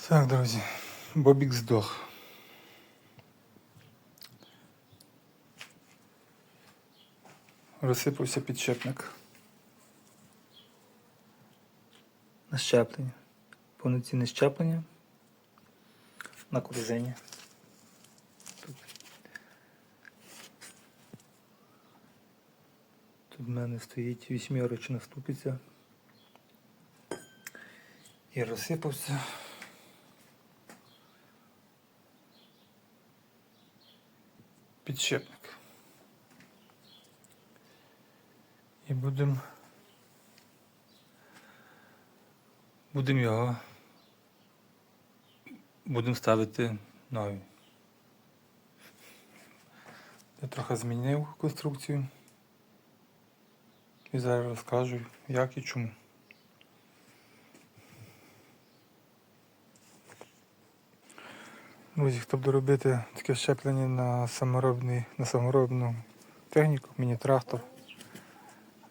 Так, друзі, Бобік здох. Розсипався підшипник. На щеплення. Повноцінне щеплення на корзині. Тут. Тут в мене стоїть вісьмірочна ступиця. І розсипався. Підшипник. І будемо будемо його будемо ставити новий. Я трохи змінив конструкцію. І зараз розкажу, як і чому. Друзі, хто буде робити таке щеплення на саморобний, на саморобну техніку, міні-трактор,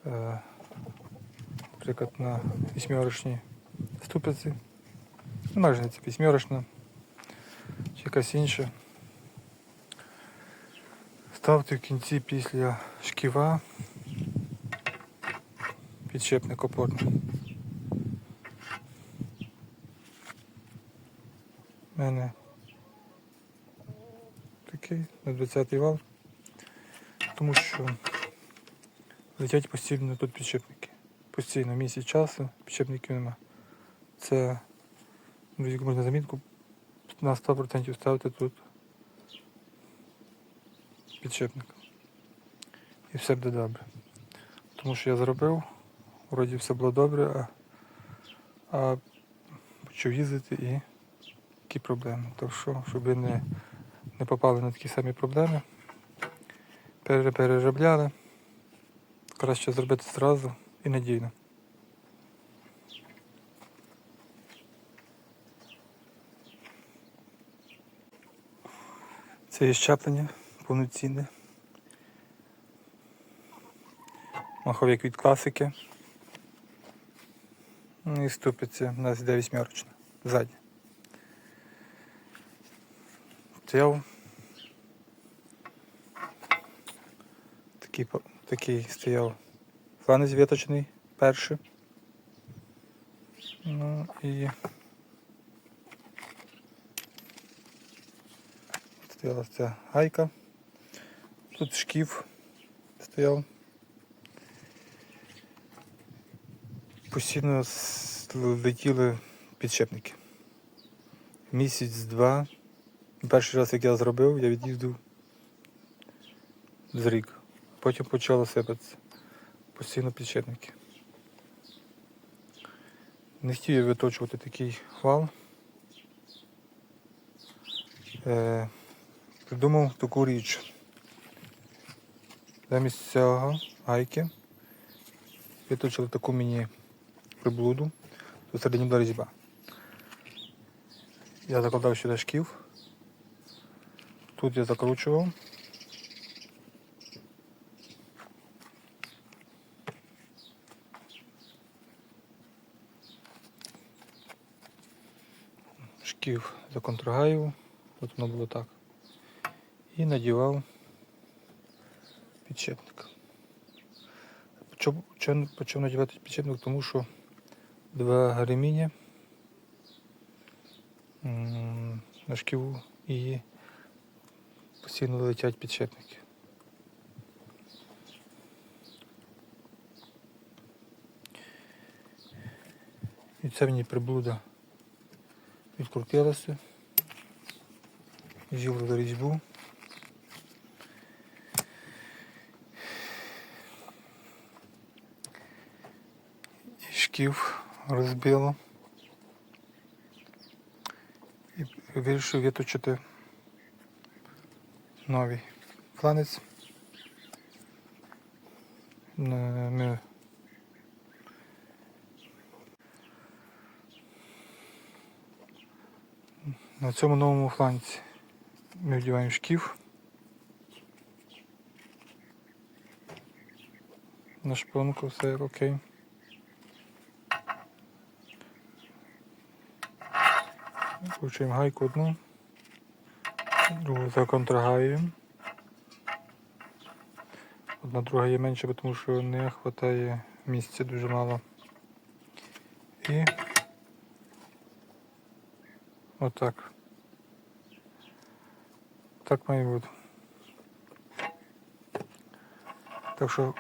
е, наприклад, на вісьмірочній ступиці, ну, майже не це вісьмірочна, чи якась інша. Ставте в кінці після шківа підшипник опорний. У мене такий на 20-й вал, тому що летять постійно тут підшипники. Постійно місяць часу, підшипників нема. Це, друзі, можна замітку, на 100% ставити тут підшипник. І все буде добре. Тому що я зробив, вроді все було добре, а, а почав їздити і які проблеми. Так що, щоб ви не не попали на такі самі проблеми. Пере- Переробляли. Краще зробити зразу і надійно. Це є щеплення повноцінне. Маховик від класики. Ну І ступиться у нас йде вісьмерочна. Ззаді. Стояв. Такий, такий стояв фланець віточний перший. Ну і стояла ця гайка. Тут шкіф стояв. Постійно летіли підшипники. Місяць-два. Перший раз, як я зробив, я від'їздив з рік. Потім почало сипатися. Постійно підшипники. Не хотів я виточувати такий вал. Е, придумав таку річ. Замість цього гайки виточили таку мені приблуду. Середині була різьба. Я закладав сюди шків. Тут я закручував. Шків законтрагаю, от воно було так. І надівав підшипник. Почав, надівати підшипник, тому що два гареміння на шківу і постійно летять підшипники. І це мені приблуда відкрутилася. З'їли різьбу. І шків розбило. І вирішив виточити новий фланець. Ми на цьому новому фланці ми вдіваємо шків. На шпонку все окей. Включуємо гайку одну, другу законтрагаюємо. Одна друга є менше, тому що не вистачає місця дуже мало. І отак. Так має бути. Так що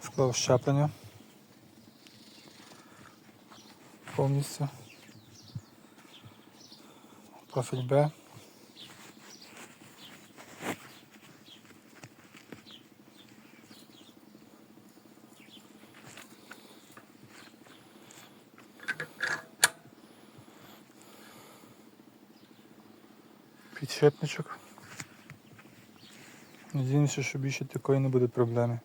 склав щеплення повністю. Профіль Б. Підшипничок. Надіюся, що більше такої не буде проблеми.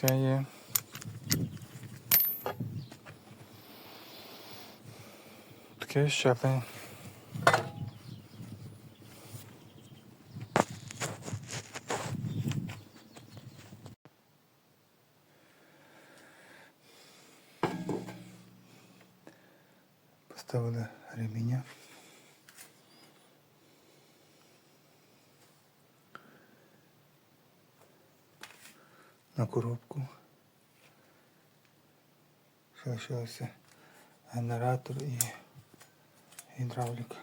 Таке є. Таке щеплення. Поставили реміння. На коробку. Залишився генератор і гідравлік.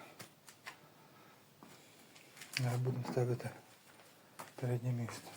Зараз будемо ставити переднє місце.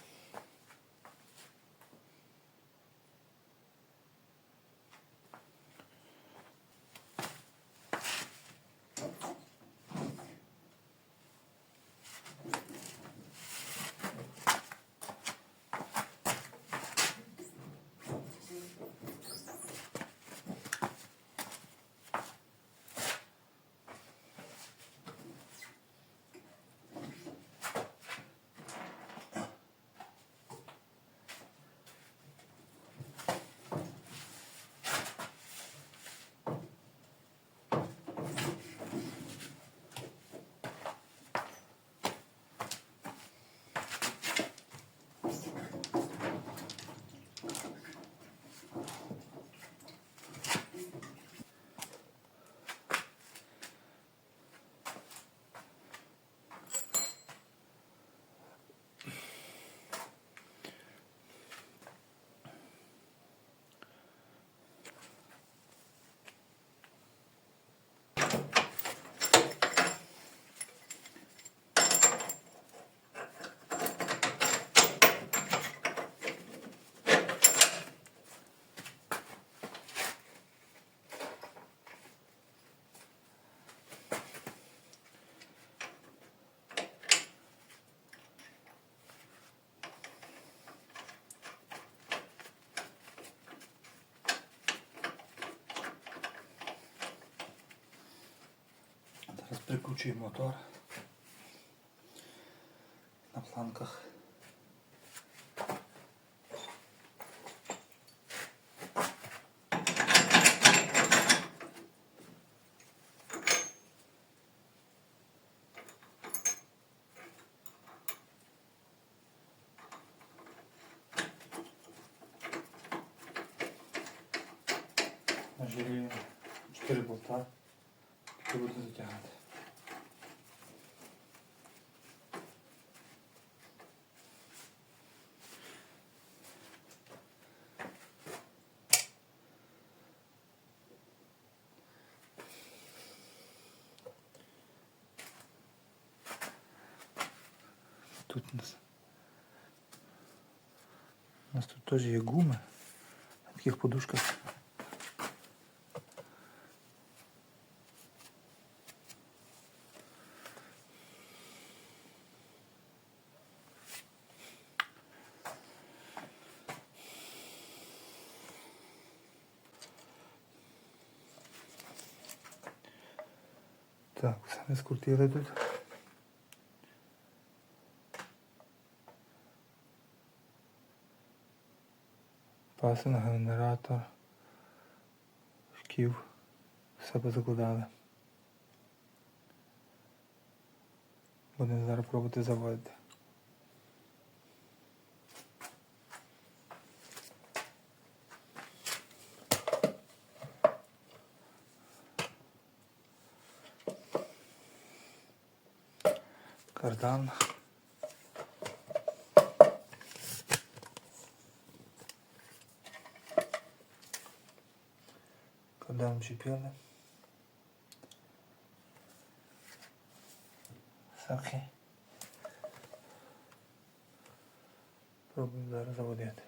Зараз прикручуємо мотор на планках. Наживі 4 болта, які буду затягати. Тут у нас, у нас тут теж є гуми на таких подушках. Так, все ми скрутили тут. пасинг, генератор, шків, все позакладали. Будемо зараз пробувати заводити. Кардан. Кардан вчепили. Все окей. Пробуємо зараз заводити.